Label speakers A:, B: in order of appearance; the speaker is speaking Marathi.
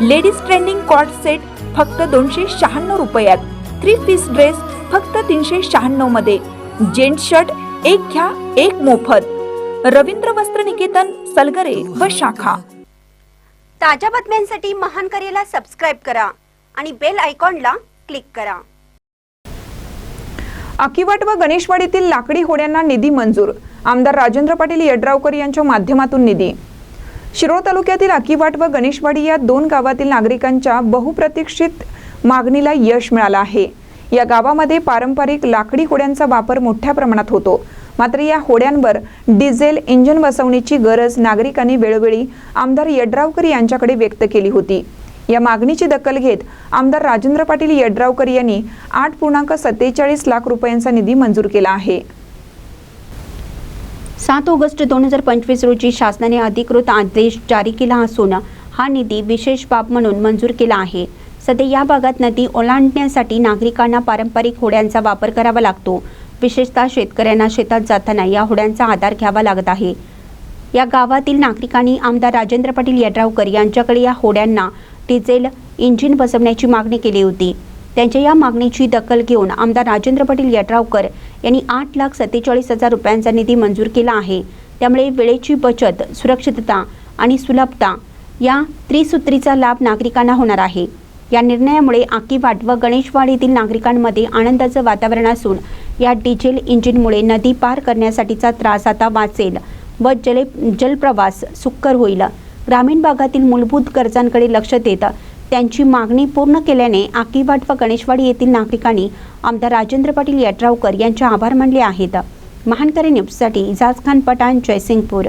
A: लेडीज ट्रेंडिंग कॉट सेट फक्त दोनशे शहाण्णव रुपयात. थ्री पीस ड्रेस फक्त तीनशे शहाण्णवमध्ये. जेंट शर्ट एक घ्या एक मोफत. रवींद्र वस्त्र निकेतन सलगरे व शाखा.
B: ताज्या बातम्यांसाठी महान करेला सबस्क्राईब करा आणि बेल आयकॉनला क्लिक करा.
C: आकिवाट व गणेशवाडीतील लाकडी होड्यांना निधी मंजूर. आमदार राजेंद्र पाटील यड्रावकर यांच्या माध्यमातून निधी. शिरोळ तालुक्यातील आकिवाट व गणेशवाडी या दोन गावातील नागरिकांच्या बहुप्रतीक्षित मागणीला यश मिळालं आहे. या गावामध्ये पारंपरिक लाकडी होड्यांचा वापर मोठ्या प्रमाणात होतो. मात्र या होड्यांवर डिझेल इंजिन बसवण्याची गरज नागरिकांनी वेळोवेळी आमदार यड्रावकर यांच्याकडे व्यक्त केली होती. या मागणीची दखल घेत आमदार राजेंद्र पाटील यड्रावकर यांनी आठ पूर्णांक सत्तेचाळीस लाख रुपयांचा निधी मंजूर केला आहे.
B: सात ऑगस्ट दोन हजार पंचवीस रोजी शासनाने अधिकृत आदेश जारी केला असून हा निधी विशेष बाब म्हणून मंजूर केला आहे. सध्या या भागात नदी ओलांडण्यासाठी नागरिकांना पारंपरिक होड्यांचा वापर करावा लागतो. विशेषतः शेतकऱ्यांना शेतात जाताना या होड्यांचा आधार घ्यावा लागत आहे. या गावातील नागरिकांनी आमदार राजेंद्र पाटील यड्रावकर यांच्याकडे या होड्यांना डिझेल इंजिन बसवण्याची मागणी केली होती. त्यांच्या या मागणीची दखल घेऊन आमदार राजेंद्र पाटील यड्रावकर यांनी आठ लाख सत्तेचाळीस हजार रुपयांचा निधी मंजूर केला आहे. त्यामुळे वेळेची बचत सुरक्षितता आणि सुलभता या त्रिसूत्रीचा लाभ नागरिकांना होणार आहे. या निर्णयामुळे आकीवाट व गणेशवाडीतील नागरिकांमध्ये आनंदाचं वातावरण असून या डिझेल इंजिनमुळे नदी पार करण्यासाठीचा त्रास आता वाचेल व जले जलप्रवास सुकर होईल. ग्रामीण भागातील मूलभूत गरजांकडे लक्ष देत त्यांची मागणी पूर्ण केल्याने आकीवाट व गणेशवाडी येथील नागरिकांनी आमदार राजेंद्र पाटील यड्रावकर यांचे आभार मानले आहेत. महानकरी न्यूजसाठी इजाज खान पठाण जयसिंगपूर.